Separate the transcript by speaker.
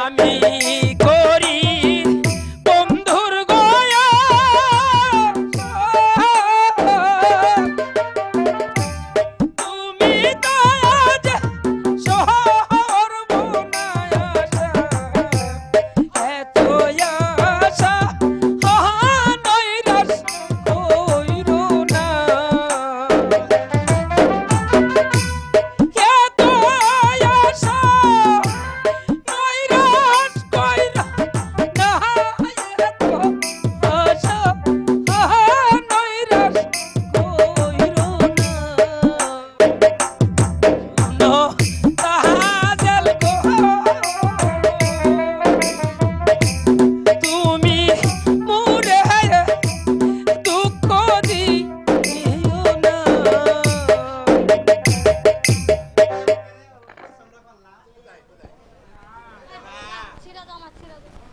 Speaker 1: আমি করি 마트라도